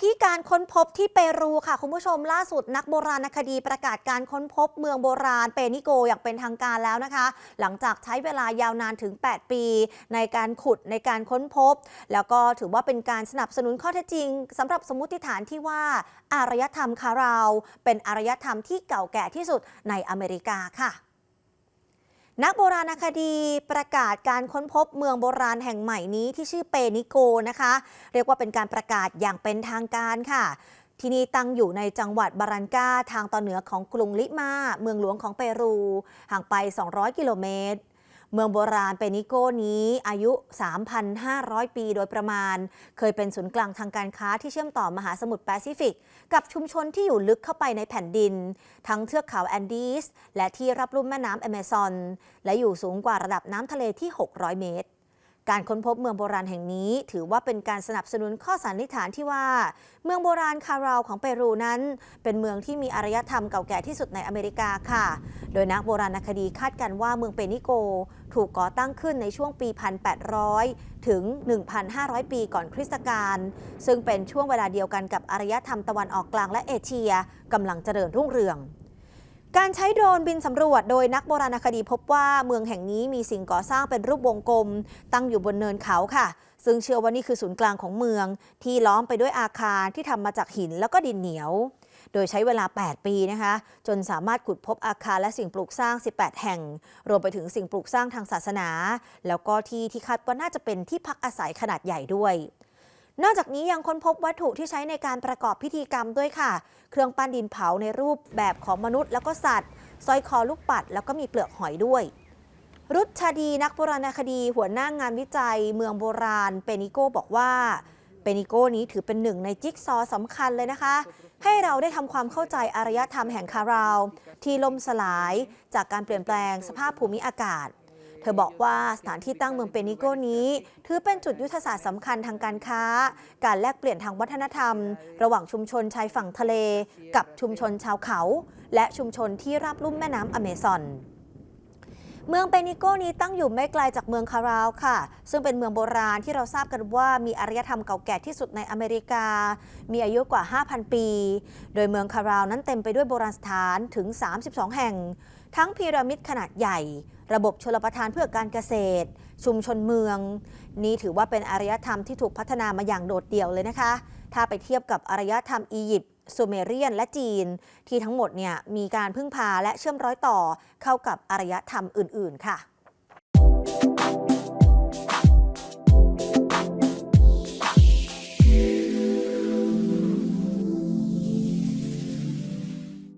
ที่การค้นพบที่เปรูค่ะ คุณผู้ชมล่าสุดนักโบราณคดีประกาศการค้นพบเมืองโบราณเปนิโกอย่างเป็นทางการแล้วนะคะ หลังจากใช้เวลายาวนานถึง 8 ปี ในการขุดในการค้นพบ แล้วก็ถือว่าเป็นการสนับสนุนข้อเท็จจริงสำหรับสมมติฐานที่ว่า อารยธรรมคาราว เป็นอารยธรรมที่เก่าแก่ที่สุดในอเมริกาค่ะ นักโบราณคดีประกาศการค้นพบเมืองโบราณแห่งใหม่นี้ที่ชื่อเปนิโกนะคะ เรียกว่าเป็นการประกาศอย่างเป็นทางการค่ะ ที่นี่ตั้งอยู่ในจังหวัดบารันกาทางตอนเหนือของกรุงลิมา เมืองหลวงของเปรู ห่างไป 200 กิโลเมตร เมืองโบราณเปนิโกนี้อายุ 3,500 ปีโดยประมาณ เคยเป็นศูนย์กลางทางการค้าที่เชื่อมต่อมหาสมุทรแปซิฟิก กับชุมชนที่อยู่ลึกเข้าไปในแผ่นดิน ทั้งเทือกเขาแอนดีสและที่รับลุ่มแม่น้ำแอมะซอน และอยู่สูงกว่าระดับน้ำทะเลที่ 600 เมตร การค้นพบเมืองโบราณแห่งนี้ ถือว่าเป็นการสนับสนุนข้อสันนิษฐานที่ว่า เมืองโบราณคาราวของเปรูนั้น เป็นเมืองที่มีอารยธรรมเก่าแก่ที่สุดในอเมริกาค่ะ โดยนักโบราณคดีคาดกันว่าเมืองเปนิโก ถูกก่อตั้งขึ้นในช่วงปี 1800 ถึง 1,500 ปีก่อนคริสตกาลซึ่งเป็นช่วงเวลาเดียวกันกับอารยธรรมตะวันออกกลางและเอเชียกำลังเจริญรุ่งเรือง การใช้โดรนบินสำรวจโดยนักโบราณคดีพบว่าเมืองแห่งนี้มีสิ่งก่อสร้างเป็นรูปวงกลม ตั้งอยู่บนเนินเขาค่ะ ซึ่งเชื่อว่านี่คือศูนย์กลางของเมือง ที่ล้อมไปด้วยอาคารที่ทำมาจากหินแล้วก็ดินเหนียว โดยใช้เวลา 8 ปีนะคะ จนสามารถขุดพบอาคารและสิ่งปลูกสร้าง 18 แห่ง รวมไปถึงสิ่งปลูกสร้างทางศาสนา แล้วก็ที่ที่คาดว่าน่าจะเป็นที่พักอาศัยขนาดใหญ่ด้วย นอกจากนี้ยังค้นพบวัตถุที่ใช้ในการประกอบพิธีกรรมด้วยค่ะ เครื่องปั้นดินเผาในรูปแบบของมนุษย์ แล้วก็สัตว์สร้อยคอลูกปัด แล้วก็มีเปลือกหอยด้วย รุชชาดีนักโบราณคดี หัวหน้างานวิจัย เมืองโบราณเปนิโกบอกว่าเปนิโกนี้ถือเป็นหนึ่งในจิ๊กซอว์สำคัญเลยนะคะ ให้เราได้ทำความเข้าใจอารยธรรมแห่งคาราว ที่ล่มสลายจากการเปลี่ยนแปลงสภาพภูมิอากาศ เธอบอกว่าสถานที่ตั้งเมืองเปนิโกนี้ ถือเป็นจุดยุทธศาสตร์สำคัญทางการค้า การแลกเปลี่ยนทางวัฒนธรรม ระหว่างชุมชนชายฝั่งทะเล กับชุมชนชาวเขา และชุมชนที่ราบลุ่มแม่น้ำอเมซอน เมืองเปนิโกนี้ตั้งอยู่ไม่ไกลจากเมืองคาราวค่ะ ซึ่งเป็นเมืองโบราณที่เราทราบกันว่ามีอารยธรรมเก่าแก่ที่สุดในอเมริกา มีอายุกว่า 5,000 ปี โดยเมืองคาราวนั้นเต็มไปด้วยโบราณสถานถึง 32 แห่ง ทั้งพีระมิดขนาดใหญ่ ระบบชลประทานเพื่อการเกษตร ชุมชนเมือง นี่ถือว่าเป็นอารยธรรมที่ถูกพัฒนามาอย่างโดดเดี่ยวเลยนะคะ ถ้าไปเทียบกับอารยธรรมอียิปต์ซูเมเรียนและจีน ที่ทั้งหมดเนี่ยมีการพึ่งพาและเชื่อมร้อยต่อเข้ากับอารยธรรมอื่น ๆ ค่ะ